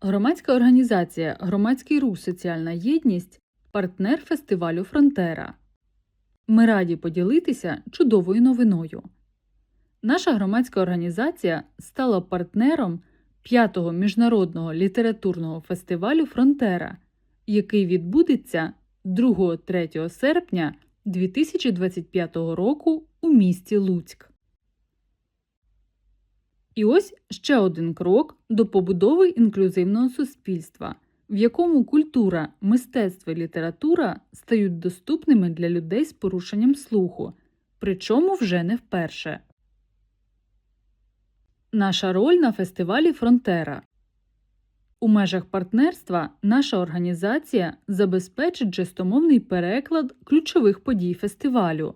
Громадська організація Громадський рух Соціальна єдність партнер фестивалю Фронтера. Ми раді поділитися чудовою новиною. Наша громадська організація стала партнером 5-го міжнародного літературного фестивалю Фронтера, який відбудеться 2-3 серпня 2025 року у місті Луцьк. І ось ще один крок до побудови інклюзивного суспільства, в якому культура, мистецтво і література стають доступними для людей з порушенням слуху, причому вже не вперше. Наша роль на фестивалі Фронтера. У межах партнерства наша організація забезпечить жестомовний переклад ключових подій фестивалю,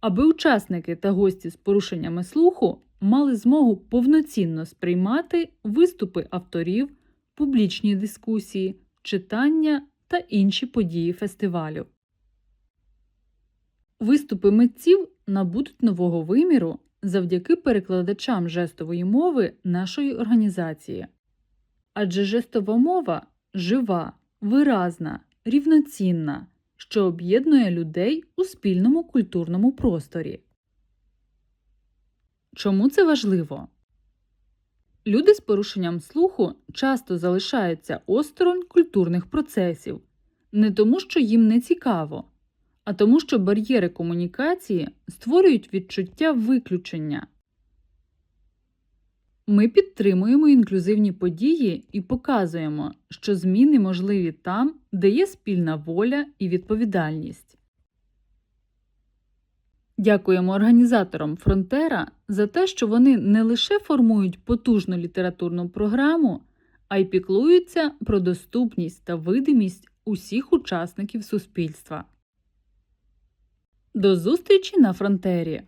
аби учасники та гості з порушеннями слуху мали змогу повноцінно сприймати виступи авторів, публічні дискусії, читання та інші події фестивалю. Виступи митців набудуть нового виміру завдяки перекладачам жестової мови нашої організації. Адже жестова мова жива, виразна, рівноцінна, що об'єднує людей у спільному культурному просторі. Чому це важливо? Люди з порушенням слуху часто залишаються осторонь культурних процесів не тому, що їм не цікаво, а тому, що бар'єри комунікації створюють відчуття виключення. Ми підтримуємо інклюзивні події і показуємо, що зміни можливі там, де є спільна воля і відповідальність. Дякуємо організаторам Фронтера за те, що вони не лише формують потужну літературну програму, а й піклуються про доступність та видимість усіх учасників суспільства. До зустрічі на фронтері!